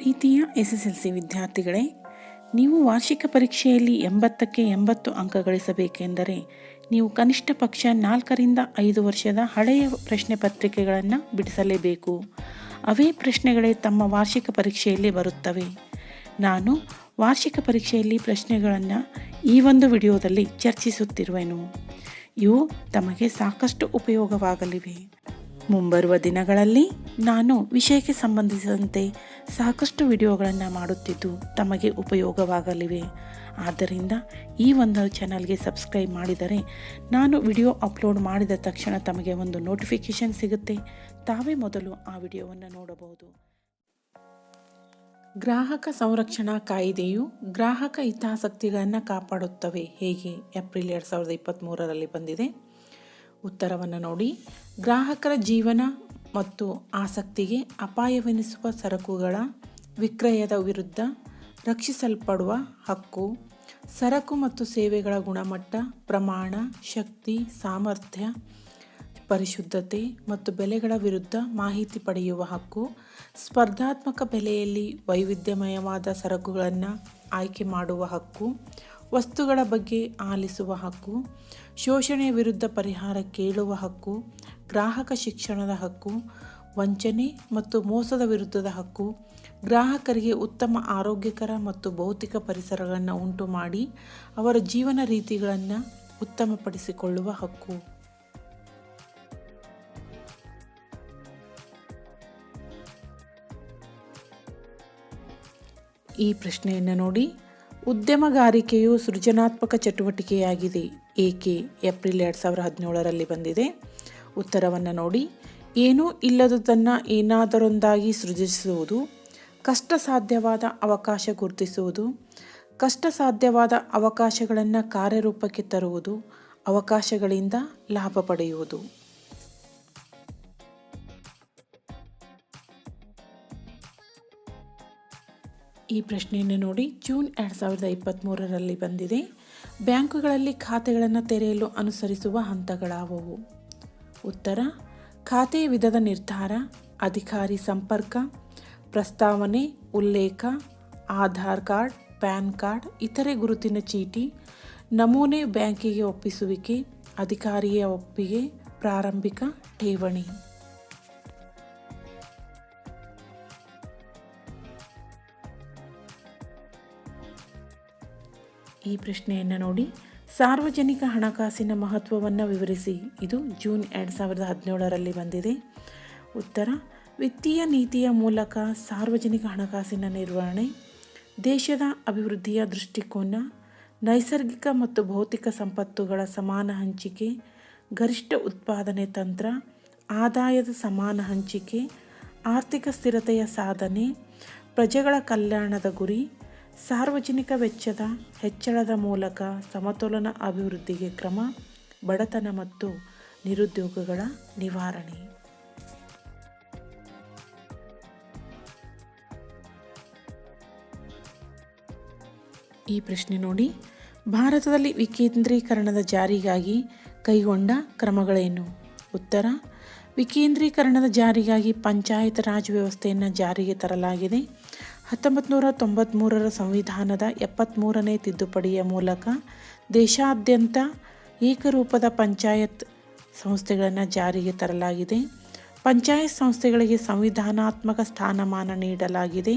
ಪ್ರೀತಿಯ S S L C ವಿದ್ಯಾರ್ಥಿಗಳೇ, ನೀವು ವಾರ್ಷಿಕ ಪರೀಕ್ಷೆಯಲ್ಲಿ ಎಂಬತ್ತಕ್ಕೆ ಎಂಬತ್ತು ಅಂಕ ಗಳಿಸಬೇಕೆಂದರೆ ನೀವು ಕನಿಷ್ಠ ಪಕ್ಷ ನಾಲ್ಕರಿಂದ ಐದು ವರ್ಷದ ಹಳೆಯ ಪ್ರಶ್ನೆ ಪತ್ರಿಕೆಗಳನ್ನು ಬಿಡಿಸಲೇಬೇಕು. ಅವೇ ಪ್ರಶ್ನೆಗಳೇ ತಮ್ಮ ವಾರ್ಷಿಕ ಪರೀಕ್ಷೆಯಲ್ಲಿ ಬರುತ್ತವೆ. ನಾನು ವಾರ್ಷಿಕ ಪರೀಕ್ಷೆಯಲ್ಲಿ ಪ್ರಶ್ನೆಗಳನ್ನು ಈ ಒಂದು ವಿಡಿಯೋದಲ್ಲಿ ಚರ್ಚಿಸುತ್ತಿರುವೆನು. ಇವು ತಮಗೆ ಸಾಕಷ್ಟು ಉಪಯೋಗವಾಗಲಿವೆ. ಮುಂಬರುವ ದಿನಗಳಲ್ಲಿ ನಾನು ವಿಷಯಕ್ಕೆ ಸಂಬಂಧಿಸಿದಂತೆ ಸಾಕಷ್ಟು ವಿಡಿಯೋಗಳನ್ನು ಮಾಡುತ್ತಿದ್ದು ತಮಗೆ ಉಪಯೋಗವಾಗಲಿವೆ. ಆದ್ದರಿಂದ ಈ ಒಂದು ಚಾನಲ್ಗೆ ಸಬ್ಸ್ಕ್ರೈಬ್ ಮಾಡಿದರೆ ನಾನು ವಿಡಿಯೋ ಅಪ್ಲೋಡ್ ಮಾಡಿದ ತಕ್ಷಣ ತಮಗೆ ಒಂದು ನೋಟಿಫಿಕೇಷನ್ ಸಿಗುತ್ತೆ. ತಾವೇ ಮೊದಲು ಆ ವಿಡಿಯೋವನ್ನು ನೋಡಬಹುದು. ಗ್ರಾಹಕ ಸಂರಕ್ಷಣಾ ಕಾಯ್ದೆಯು ಗ್ರಾಹಕ ಹಿತಾಸಕ್ತಿಗಳನ್ನು ಕಾಪಾಡುತ್ತವೆ. ಹೇಗೆ? ಏಪ್ರಿಲ್ ಎರಡು ಸಾವಿರದ ಇಪ್ಪತ್ತ್ಮೂರರಲ್ಲಿ ಬಂದಿದೆ. ಉತ್ತರವನ್ನು ನೋಡಿ. ಗ್ರಾಹಕರ ಜೀವನ ಮತ್ತು ಆಸಕ್ತಿಗೆ ಅಪಾಯವೆನಿಸುವ ಸರಕುಗಳ ವಿಕ್ರಯದ ವಿರುದ್ಧ ರಕ್ಷಿಸಲ್ಪಡುವ ಹಕ್ಕು, ಸರಕು ಮತ್ತು ಸೇವೆಗಳ ಗುಣಮಟ್ಟ, ಪ್ರಮಾಣ, ಶಕ್ತಿ, ಸಾಮರ್ಥ್ಯ, ಪರಿಶುದ್ಧತೆ ಮತ್ತು ಬೆಲೆಗಳ ವಿರುದ್ಧ ಮಾಹಿತಿ ಪಡೆಯುವ ಹಕ್ಕು, ಸ್ಪರ್ಧಾತ್ಮಕ ಬೆಲೆಯಲ್ಲಿ ವೈವಿಧ್ಯಮಯವಾದ ಸರಕುಗಳನ್ನು ಆಯ್ಕೆ ಮಾಡುವ ಹಕ್ಕು, ವಸ್ತುಗಳ ಬಗ್ಗೆ ಆಲಿಸುವ ಹಕ್ಕು ಶೋಷಣೆಯ ವಿರುದ್ಧ ಪರಿಹಾರ ಕೇಳುವ ಹಕ್ಕು, ಗ್ರಾಹಕ ಶಿಕ್ಷಣದ ಹಕ್ಕು, ವಂಚನೆ ಮತ್ತು ಮೋಸದ ವಿರುದ್ಧದ ಹಕ್ಕು, ಗ್ರಾಹಕರಿಗೆ ಉತ್ತಮ ಆರೋಗ್ಯಕರ ಮತ್ತು ಭೌತಿಕ ಪರಿಸರಗಳನ್ನು ಉಂಟು ಮಾಡಿ ಅವರ ಜೀವನ ರೀತಿಗಳನ್ನು ಉತ್ತಮಪಡಿಸಿಕೊಳ್ಳುವ ಹಕ್ಕು. ಈ ಪ್ರಶ್ನೆಯನ್ನು ನೋಡಿ ಉದ್ಯಮಗಾರಿಕೆಯು ಸೃಜನಾತ್ಮಕ ಚಟುವಟಿಕೆಯಾಗಿದೆ. ಏಕೆ? ಏಪ್ರಿಲ್ ಎರಡು ಸಾವಿರದ ಹದಿನೇಳರಲ್ಲಿ ಬಂದಿದೆ. ಉತ್ತರವನ್ನು ನೋಡಿ. ಏನೂ ಇಲ್ಲದುದನ್ನು ಏನಾದರೊಂದಾಗಿ ಸೃಜಿಸುವುದು ಕಷ್ಟ ಸಾಧ್ಯವಾದ ಅವಕಾಶ ಗುರುತಿಸುವುದು ಕಷ್ಟ ಸಾಧ್ಯವಾದ ಅವಕಾಶಗಳನ್ನು ಕಾರ್ಯರೂಪಕ್ಕೆ ತರುವುದು, ಅವಕಾಶಗಳಿಂದ ಲಾಭ ಪಡೆಯುವುದು. ಈ ಪ್ರಶ್ನೆಯನ್ನು ನೋಡಿ ಜೂನ್ ಎರಡು ಸಾವಿರದ ಇಪ್ಪತ್ತ್ಮೂರರಲ್ಲಿ ಬಂದಿದೆ. ಬ್ಯಾಂಕುಗಳಲ್ಲಿ ಖಾತೆಗಳನ್ನು ತೆರೆಯಲು ಅನುಸರಿಸುವ ಹಂತಗಳಾವುವು. ಉತ್ತರ ಖಾತೆಯ ವಿಧದ ನಿರ್ಧಾರ, ಅಧಿಕಾರಿ ಸಂಪರ್ಕ, ಪ್ರಸ್ತಾವನೆ, ಉಲ್ಲೇಖ, ಆಧಾರ್ ಕಾರ್ಡ್, ಪ್ಯಾನ್ ಕಾರ್ಡ್, ಇತರೆ ಗುರುತಿನ ಚೀಟಿ, ನಮೂನೆ ಬ್ಯಾಂಕಿಗೆ ಒಪ್ಪಿಸುವಿಕೆ, ಅಧಿಕಾರಿಯ ಒಪ್ಪಿಗೆ, ಪ್ರಾರಂಭಿಕ ಠೇವಣಿ. ಈ ಪ್ರಶ್ನೆಯನ್ನು ನೋಡಿ. ಸಾರ್ವಜನಿಕ ಹಣಕಾಸಿನ ಮಹತ್ವವನ್ನು ವಿವರಿಸಿ. ಇದು ಜೂನ್ ಎರಡು ಸಾವಿರದ ಹದಿನೇಳರಲ್ಲಿ ಬಂದಿದೆ. ಉತ್ತರ, ವಿತ್ತೀಯ ನೀತಿಯ ಮೂಲಕ ಸಾರ್ವಜನಿಕ ಹಣಕಾಸಿನ ನಿರ್ವಹಣೆ, ದೇಶದ ಅಭಿವೃದ್ಧಿಯ ದೃಷ್ಟಿಕೋನ, ನೈಸರ್ಗಿಕ ಮತ್ತು ಭೌತಿಕ ಸಂಪತ್ತುಗಳ ಸಮಾನ ಹಂಚಿಕೆ, ಗರಿಷ್ಠ ಉತ್ಪಾದನೆ ತಂತ್ರ, ಆದಾಯದ ಸಮಾನ ಹಂಚಿಕೆ, ಆರ್ಥಿಕ ಸ್ಥಿರತೆಯ ಸಾಧನೆ, ಪ್ರಜೆಗಳ ಕಲ್ಯಾಣದ ಗುರಿ ಸಾರ್ವಜನಿಕ ವೆಚ್ಚದ ಹೆಚ್ಚಳದ ಮೂಲಕ ಸಮತೋಲನ ಅಭಿವೃದ್ಧಿಗೆ ಕ್ರಮ, ಬಡತನ ಮತ್ತು ನಿರುದ್ಯೋಗಗಳ ನಿವಾರಣೆ. ಈ ಪ್ರಶ್ನೆ ನೋಡಿ. ಭಾರತದಲ್ಲಿ ವಿಕೇಂದ್ರೀಕರಣದ ಜಾರಿಗಾಗಿ ಕೈಗೊಂಡ ಕ್ರಮಗಳೇನು? ಉತ್ತರ, ವಿಕೇಂದ್ರೀಕರಣದ ಜಾರಿಗಾಗಿ ಪಂಚಾಯತ್ ರಾಜ್ ವ್ಯವಸ್ಥೆಯನ್ನು ಜಾರಿಗೆ ತರಲಾಗಿದೆ. ಹತ್ತೊಂಬತ್ತು ನೂರ ತೊಂಬತ್ತ್ಮೂರರ ಸಂವಿಧಾನದ ಎಪ್ಪತ್ತ್ಮೂರನೇ ತಿದ್ದುಪಡಿಯ ಮೂಲಕ ದೇಶಾದ್ಯಂತ ಏಕರೂಪದ ಪಂಚಾಯತ್ ಸಂಸ್ಥೆಗಳನ್ನು ಜಾರಿಗೆ ತರಲಾಗಿದೆ. ಪಂಚಾಯತ್ ಸಂಸ್ಥೆಗಳಿಗೆ ಸಂವಿಧಾನಾತ್ಮಕ ಸ್ಥಾನಮಾನ ನೀಡಲಾಗಿದೆ.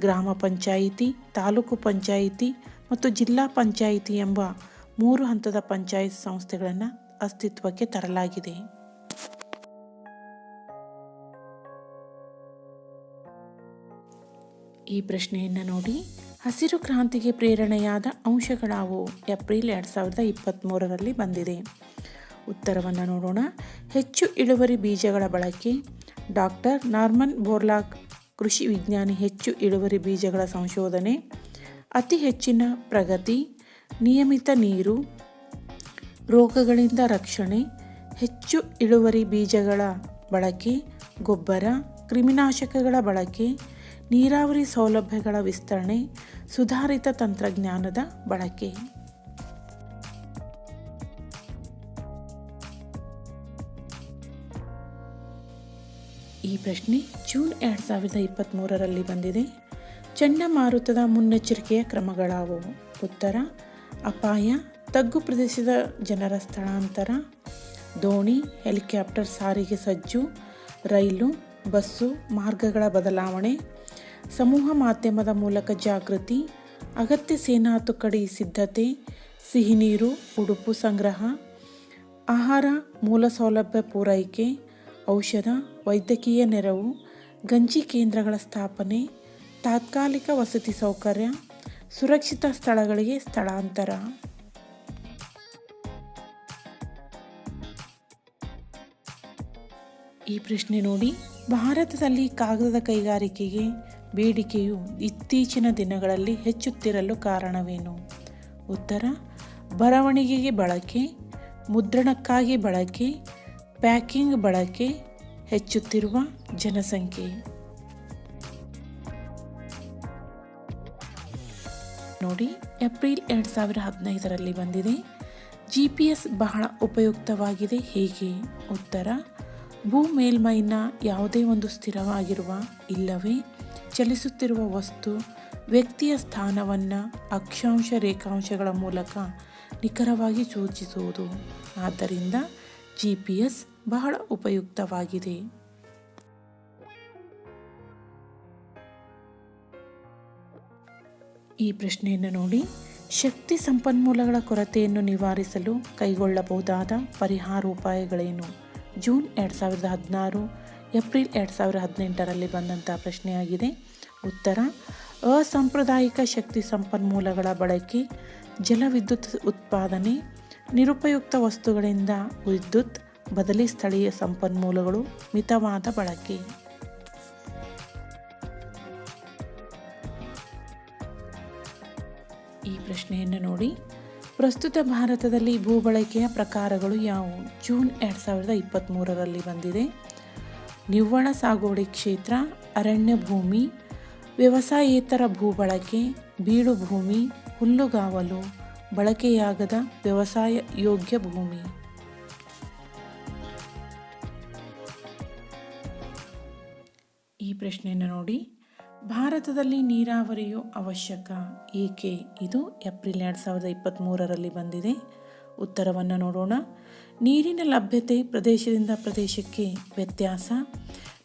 ಗ್ರಾಮ ಪಂಚಾಯಿತಿ, ತಾಲೂಕು ಪಂಚಾಯಿತಿ ಮತ್ತು ಜಿಲ್ಲಾ ಪಂಚಾಯಿತಿ ಎಂಬ ಮೂರು ಹಂತದ ಪಂಚಾಯತ್ ಸಂಸ್ಥೆಗಳನ್ನು ಅಸ್ತಿತ್ವಕ್ಕೆ ತರಲಾಗಿದೆ. ಈ ಪ್ರಶ್ನೆಯನ್ನು ನೋಡಿ. ಹಸಿರು ಕ್ರಾಂತಿಗೆ ಪ್ರೇರಣೆಯಾದ ಅಂಶಗಳಾವು ಏಪ್ರಿಲ್ ಎರಡು ಸಾವಿರದ ಇಪ್ಪತ್ತ್ಮೂರರಲ್ಲಿ ಬಂದಿದೆ. ಉತ್ತರವನ್ನು ನೋಡೋಣ. ಹೆಚ್ಚು ಇಳುವರಿ ಬೀಜಗಳ ಬಳಕೆ. ಡಾಕ್ಟರ್ ನಾರ್ಮನ್ ಬೋರ್ಲಾಕ್, ಕೃಷಿ ವಿಜ್ಞಾನಿ, ಹೆಚ್ಚು ಇಳುವರಿ ಬೀಜಗಳ ಸಂಶೋಧನೆ. ಅತಿ ಹೆಚ್ಚಿನ ಪ್ರಗತಿ. ನಿಯಮಿತ ನೀರು. ರೋಗಗಳಿಂದ ರಕ್ಷಣೆ. ಹೆಚ್ಚು ಇಳುವರಿ ಬೀಜಗಳ ಬಳಕೆ. ಗೊಬ್ಬರ. ಕ್ರಿಮಿನಾಶಕಗಳ ಬಳಕೆ. ನೀರಾವರಿ ಸೌಲಭ್ಯಗಳ ವಿಸ್ತರಣೆ, ಸುಧಾರಿತ ತಂತ್ರಜ್ಞಾನದ ಬಳಕೆ. ಈ ಪ್ರಶ್ನೆ ಜೂನ್ ಎರಡು ಸಾವಿರದ ಇಪ್ಪತ್ತ್ಮೂರರಲ್ಲಿ ಬಂದಿದೆ. ಚಂಡಮಾರುತದ ಮುನ್ನೆಚ್ಚರಿಕೆಯ ಕ್ರಮಗಳಾವುವು? ಉತ್ತರ, ಅಪಾಯ, ತಗ್ಗು ಪ್ರದೇಶದ ಜನರ ಸ್ಥಳಾಂತರ, ದೋಣಿ, ಹೆಲಿಕಾಪ್ಟರ್ ಸಾರಿಗೆ ಸಜ್ಜು, ರೈಲು, ಬಸ್ಸು ಮಾರ್ಗಗಳ ಬದಲಾವಣೆ ಸಮೂಹ ಮಾಧ್ಯಮದ ಮೂಲಕ ಜಾಗೃತಿ, ಅಗತ್ಯ ಸೇನಾ ತುಕಡಿ ಸಿದ್ಧತೆ, ಸಿಹಿ ನೀರು, ಉಡುಪು ಸಂಗ್ರಹ, ಆಹಾರ, ಮೂಲ ಸೌಲಭ್ಯ ಪೂರೈಕೆ, ಔಷಧ, ವೈದ್ಯಕೀಯ ನೆರವು, ಗಂಜಿ ಕೇಂದ್ರಗಳ ಸ್ಥಾಪನೆ, ತಾತ್ಕಾಲಿಕ ವಸತಿ ಸೌಕರ್ಯ, ಸುರಕ್ಷಿತ ಸ್ಥಳಗಳಿಗೆ ಸ್ಥಳಾಂತರ. ಈ ಪ್ರಶ್ನೆ ನೋಡಿ, ಭಾರತದಲ್ಲಿ ಕಾಗದದ ಕೈಗಾರಿಕೆಗೆ ಬೇಡಿಕೆಯು ಇತ್ತೀಚಿನ ದಿನಗಳಲ್ಲಿ ಹೆಚ್ಚುತ್ತಿರಲು ಕಾರಣವೇನು? ಉತ್ತರ, ಬರವಣಿಗೆಗೆ ಬಳಕೆ, ಮುದ್ರಣಕ್ಕಾಗಿ ಬಳಕೆ, ಪ್ಯಾಕಿಂಗ್ ಬಳಕೆ ಹೆಚ್ಚುತ್ತಿರುವ ಜನಸಂಖ್ಯೆ. ನೋಡಿ, ಏಪ್ರಿಲ್ ಎರಡು ಸಾವಿರ ಹದಿನೈದರಲ್ಲಿ ಬಂದಿದೆ. ಜಿ ಪಿ ಎಸ್ ಬಹಳ ಉಪಯುಕ್ತವಾಗಿದೆ ಹೇಗೆ? ಉತ್ತರ, ಭೂ ಮೇಲ್ಮೈನ ಯಾವುದೇ ಒಂದು ಸ್ಥಿರವಾಗಿರುವ ಇಲ್ಲವೇ? ಚಲಿಸುತ್ತಿರುವ ವಸ್ತು, ವ್ಯಕ್ತಿಯ ಸ್ಥಾನವನ್ನು ಅಕ್ಷಾಂಶ ರೇಖಾಂಶಗಳ ಮೂಲಕ ನಿಖರವಾಗಿ ಸೂಚಿಸುವುದು. ಆದ್ದರಿಂದ ಜಿ ಪಿ ಎಸ್ ಬಹಳ ಉಪಯುಕ್ತವಾಗಿದೆ. ಈ ಪ್ರಶ್ನೆಯನ್ನು ನೋಡಿ ಶಕ್ತಿ ಸಂಪನ್ಮೂಲಗಳ ಕೊರತೆಯನ್ನು ನಿವಾರಿಸಲು ಕೈಗೊಳ್ಳಬಹುದಾದ ಪರಿಹಾರೋಪಾಯಗಳೇನು? ಜೂನ್ ಎರಡು ಸಾವಿರದ ಹದಿನಾರು ಏಪ್ರಿಲ್ ಎರಡು ಸಾವಿರದ ಹದಿನೆಂಟರಲ್ಲಿ ಬಂದಂಥ ಪ್ರಶ್ನೆಯಾಗಿದೆ. ಉತ್ತರ, ಅಸಾಂಪ್ರದಾಯಿಕ ಶಕ್ತಿ ಸಂಪನ್ಮೂಲಗಳ ಬಳಕೆ, ಜಲವಿದ್ಯುತ್ ಉತ್ಪಾದನೆ, ನಿರುಪಯುಕ್ತ ವಸ್ತುಗಳಿಂದ ವಿದ್ಯುತ್, ಬದಲಿ ಸ್ಥಳೀಯ ಸಂಪನ್ಮೂಲಗಳು, ಮಿತವಾದ ಬಳಕೆ. ಈ ಪ್ರಶ್ನೆಯನ್ನು ನೋಡಿ. ಪ್ರಸ್ತುತ ಭಾರತದಲ್ಲಿ ಭೂ ಬಳಕೆಯ ಪ್ರಕಾರಗಳು ಯಾವುವು? ಜೂನ್ ಎರಡು ಸಾವಿರದ ಇಪ್ಪತ್ತ್ಮೂರರಲ್ಲಿ ಬಂದಿದೆ. ನಿವ್ವಳ ಸಾಗುವಳಿ ಕ್ಷೇತ್ರ, ಅರಣ್ಯ ಭೂಮಿ, ವ್ಯವಸಾಯೇತರ ಭೂ ಬಳಕೆ ಬೀಡು ಭೂಮಿ, ಹುಲ್ಲುಗಾವಲು, ಬಳಕೆಯಾಗದ ವ್ಯವಸಾಯ ಯೋಗ್ಯ ಭೂಮಿ. ಈ ಪ್ರಶ್ನೆಯನ್ನು ನೋಡಿ. ಭಾರತದಲ್ಲಿ ನೀರಾವರಿಯು ಅವಶ್ಯಕ, ಏಕೆ? ಇದು ಏಪ್ರಿಲ್ ಎರಡು ಸಾವಿರದ ಇಪ್ಪತ್ತ್ಮೂರರಲ್ಲಿ ಬಂದಿದೆ. ಉತ್ತರವನ್ನು ನೋಡೋಣ. ನೀರಿನ ಲಭ್ಯತೆ ಪ್ರದೇಶದಿಂದ ಪ್ರದೇಶಕ್ಕೆ ವ್ಯತ್ಯಾಸ.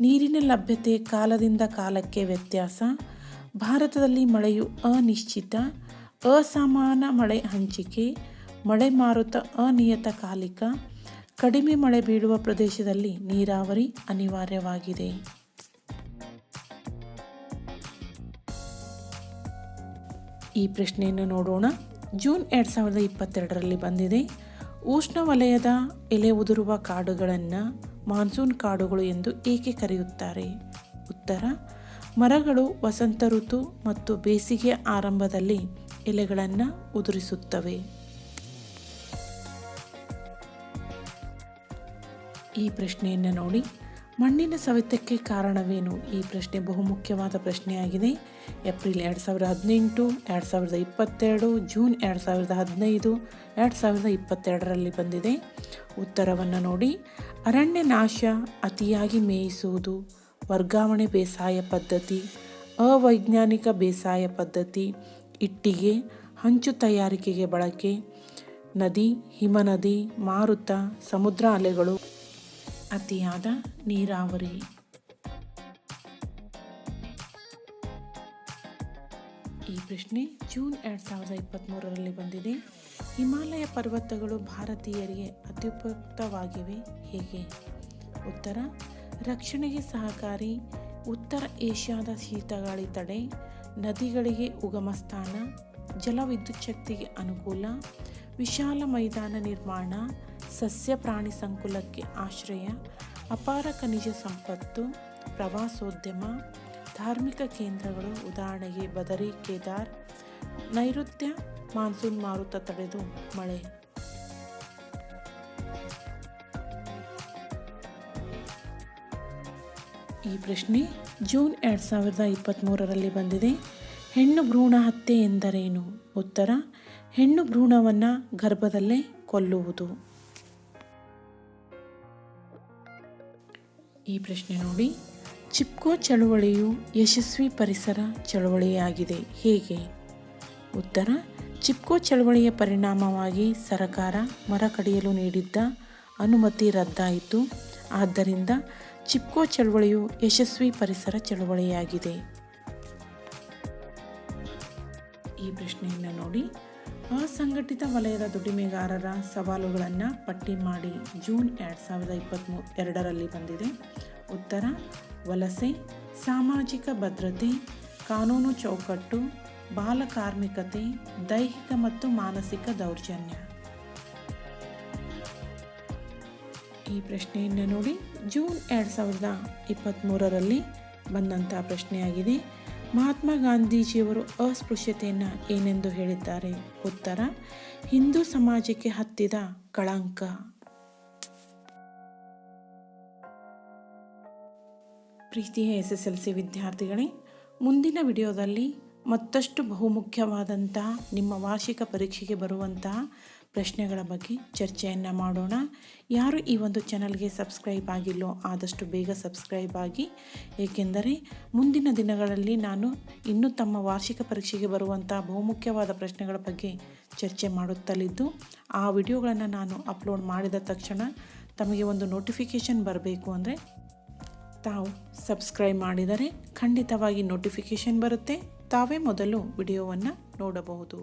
ನೀರಿನ ಲಭ್ಯತೆ ಕಾಲದಿಂದ ಕಾಲಕ್ಕೆ ವ್ಯತ್ಯಾಸ. ಭಾರತದಲ್ಲಿ ಮಳೆಯು ಅನಿಶ್ಚಿತ. ಅಸಮಾನ ಮಳೆ ಹಂಚಿಕೆ. ಮಳೆ ಮಾರುತ ಅನಿಯತಕಾಲಿಕ ಕಡಿಮೆ ಮಳೆ ಬೀಳುವ ಪ್ರದೇಶದಲ್ಲಿ ನೀರಾವರಿ ಅನಿವಾರ್ಯವಾಗಿದೆ. ಈ ಪ್ರಶ್ನೆಯನ್ನು ನೋಡೋಣ. ಜೂನ್ ಎರಡು ಸಾವಿರದ ಇಪ್ಪತ್ತೆರಡರಲ್ಲಿ ಬಂದಿದೆ. ಉಷ್ಣವಲಯದ ಎಲೆ ಉದುರುವ ಕಾಡುಗಳನ್ನು ಮಾನ್ಸೂನ್ ಕಾಡುಗಳು ಎಂದು ಏಕೆ ಕರೆಯುತ್ತಾರೆ? ಉತ್ತರ, ಮರಗಳು ವಸಂತ ಋತು ಮತ್ತು ಬೇಸಿಗೆಯ ಆರಂಭದಲ್ಲಿ ಎಲೆಗಳನ್ನು ಉದುರಿಸುತ್ತವೆ. ಈ ಪ್ರಶ್ನೆಯನ್ನು ನೋಡಿ ಮಣ್ಣಿನ ಸವೆತಕ್ಕೆ ಕಾರಣವೇನು? ಈ ಪ್ರಶ್ನೆ ಬಹುಮುಖ್ಯವಾದ ಪ್ರಶ್ನೆಯಾಗಿದೆ. ಏಪ್ರಿಲ್ ಎರಡು ಸಾವಿರದ ಹದಿನೆಂಟು, ಎರಡು ಸಾವಿರದ ಇಪ್ಪತ್ತೆರಡು, ಜೂನ್ ಎರಡು ಸಾವಿರದ ಹದಿನೈದು, ಎರಡು ಸಾವಿರದ ಇಪ್ಪತ್ತೆರಡರಲ್ಲಿ ಬಂದಿದೆ. ಉತ್ತರವನ್ನು ನೋಡಿ. ಅರಣ್ಯ ನಾಶ, ಅತಿಯಾಗಿ ಮೇಯಿಸುವುದು, ವರ್ಗಾವಣೆ ಬೇಸಾಯ ಪದ್ಧತಿ, ಅವೈಜ್ಞಾನಿಕ ಬೇಸಾಯ ಪದ್ಧತಿ, ಇಟ್ಟಿಗೆ, ಹಂಚು ತಯಾರಿಕೆಗೆ ಬಳಕೆ, ನದಿ, ಹಿಮನದಿ, ಮಾರುತ, ಸಮುದ್ರ ಅಲೆಗಳು ಅತಿಯಾದ ನೀರಾವರಿ. ಈ ಪ್ರಶ್ನೆ ಜೂನ್ ಎರಡು ಸಾವಿರದ ಇಪ್ಪತ್ತ್ಮೂರರಲ್ಲಿ ಬಂದಿದೆ. ಹಿಮಾಲಯ ಪರ್ವತಗಳು ಭಾರತೀಯರಿಗೆ ಅತ್ಯುಪಯುಕ್ತವಾಗಿವೆ ಹೇಗೆ? ಉತ್ತರ, ರಕ್ಷಣೆಗೆ ಸಹಕಾರಿ ಉತ್ತರ ಏಷ್ಯಾದ ಶೀತಗಾಳಿ ತಡೆ, ನದಿಗಳಿಗೆ ಉಗಮ ಸ್ಥಾನ ಜಲವಿದ್ಯುಚ್ಛಕ್ತಿಗೆ ಅನುಕೂಲ, ವಿಶಾಲ ಮೈದಾನ ನಿರ್ಮಾಣ ಸಸ್ಯ ಪ್ರಾಣಿ ಸಂಕುಲಕ್ಕೆ ಆಶ್ರಯ, ಅಪಾರ ಖನಿಜ ಸಂಪತ್ತು, ಪ್ರವಾಸೋದ್ಯಮ, ಧಾರ್ಮಿಕ ಕೇಂದ್ರಗಳು, ಉದಾಹರಣೆಗೆ ಬದರಿ ಕೇದಾರ್, ನೈಋತ್ಯ ಮಾನ್ಸೂನ್ ಮಾರುತ ತಡೆದು ಮಳೆ. ಈ ಪ್ರಶ್ನೆ ಜೂನ್ ಎರಡು ಸಾವಿರದ ಇಪ್ಪತ್ತ್ಮೂರರಲ್ಲಿ ಬಂದಿದೆ. ಹೆಣ್ಣು ಭ್ರೂಣ ಹತ್ಯೆ ಎಂದರೇನು? ಉತ್ತರ, ಹೆಣ್ಣು ಭ್ರೂಣವನ್ನು ಗರ್ಭದಲ್ಲೇ ಕೊಲ್ಲುವುದು. ಈ ಪ್ರಶ್ನೆ ನೋಡಿ. ಚಿಪ್ಕೋ ಚಳುವಳಿಯು ಯಶಸ್ವಿ ಪರಿಸರ ಚಳುವಳಿಯಾಗಿದೆ. ಹೇಗೆ? ಉತ್ತರ. ಚಿಪ್ಕೋ ಚಳುವಳಿಯ ಪರಿಣಾಮವಾಗಿ ಸರಕಾರ ಮರ ಕಡಿಯಲು ನೀಡಿದ್ದ ಅನುಮತಿ ರದ್ದಾಯಿತು. ಆದ್ದರಿಂದ ಚಿಪ್ಕೋ ಚಳುವಳಿಯು ಯಶಸ್ವಿ ಪರಿಸರ ಚಳುವಳಿಯಾಗಿದೆ. ಈ ಪ್ರಶ್ನೆಯನ್ನು ನೋಡಿ. ಅಸಂಘಟಿತ ವಲಯದ ದುಡಿಮೆಗಾರರ ಸವಾಲುಗಳನ್ನು ಪಟ್ಟಿ ಮಾಡಿ ಜೂನ್ ಎರಡು ಸಾವಿರದ ಇಪ್ಪತ್ತ್ಮೂ ಎರಡರಲ್ಲಿ ಬಂದಿದೆ. ಉತ್ತರ, ವಲಸೆ, ಸಾಮಾಜಿಕ ಭದ್ರತೆ, ಕಾನೂನು ಚೌಕಟ್ಟು ಬಾಲಕಾರ್ಮಿಕತೆ ದೈಹಿಕ ಮತ್ತು ಮಾನಸಿಕ ದೌರ್ಜನ್ಯ. ಈ ಪ್ರಶ್ನೆಯನ್ನು ನೋಡಿ ಜೂನ್ ಎರಡು ಸಾವಿರದ ಇಪ್ಪತ್ತ್ಮೂರರಲ್ಲಿ ಬಂದಂಥ ಪ್ರಶ್ನೆಯಾಗಿದೆ. ಮಹಾತ್ಮ ಗಾಂಧೀಜಿಯವರು ಅಸ್ಪೃಶ್ಯತೆಯನ್ನು ಏನೆಂದು ಹೇಳಿದ್ದಾರೆ? ಉತ್ತರ, ಹಿಂದೂ ಸಮಾಜಕ್ಕೆ ಹತ್ತಿದ ಕಳಂಕ. ಪ್ರೀತಿಯ ಎಸ್ ಎಸ್ ಎಲ್ ಸಿ ವಿದ್ಯಾರ್ಥಿಗಳೇ, ಮುಂದಿನ ವಿಡಿಯೋದಲ್ಲಿ ಮತ್ತಷ್ಟು ಬಹುಮುಖ್ಯವಾದಂತಹ ನಿಮ್ಮ ವಾರ್ಷಿಕ ಪರೀಕ್ಷೆಗೆ ಬರುವಂತಹ ಪ್ರಶ್ನೆಗಳ ಬಗ್ಗೆ ಚರ್ಚೆಯನ್ನು ಮಾಡೋಣ. ಯಾರು ಈ ಒಂದು ಚಾನಲ್ಗೆ ಸಬ್ಸ್ಕ್ರೈಬ್ ಆಗಿಲ್ಲೋ ಆದಷ್ಟು ಬೇಗ ಸಬ್ಸ್ಕ್ರೈಬ್ ಆಗಿ. ಏಕೆಂದರೆ ಮುಂದಿನ ದಿನಗಳಲ್ಲಿ ನಾನು ಇನ್ನೂ ತಮ್ಮ ವಾರ್ಷಿಕ ಪರೀಕ್ಷೆಗೆ ಬರುವಂಥ ಬಹುಮುಖ್ಯವಾದ ಪ್ರಶ್ನೆಗಳ ಬಗ್ಗೆ ಚರ್ಚೆ ಮಾಡುತ್ತಲಿದ್ದು, ಆ ವಿಡಿಯೋಗಳನ್ನು ನಾನು ಅಪ್ಲೋಡ್ ಮಾಡಿದ ತಕ್ಷಣ ತಮಗೆ ಒಂದು ನೋಟಿಫಿಕೇಷನ್ ಬರಬೇಕು ಅಂದರೆ ತಾವು ಸಬ್ಸ್ಕ್ರೈಬ್ ಮಾಡಿದರೆ ಖಂಡಿತವಾಗಿ ನೋಟಿಫಿಕೇಷನ್ ಬರುತ್ತೆ. ತಾವೇ ಮೊದಲು ವಿಡಿಯೋವನ್ನು ನೋಡಬಹುದು.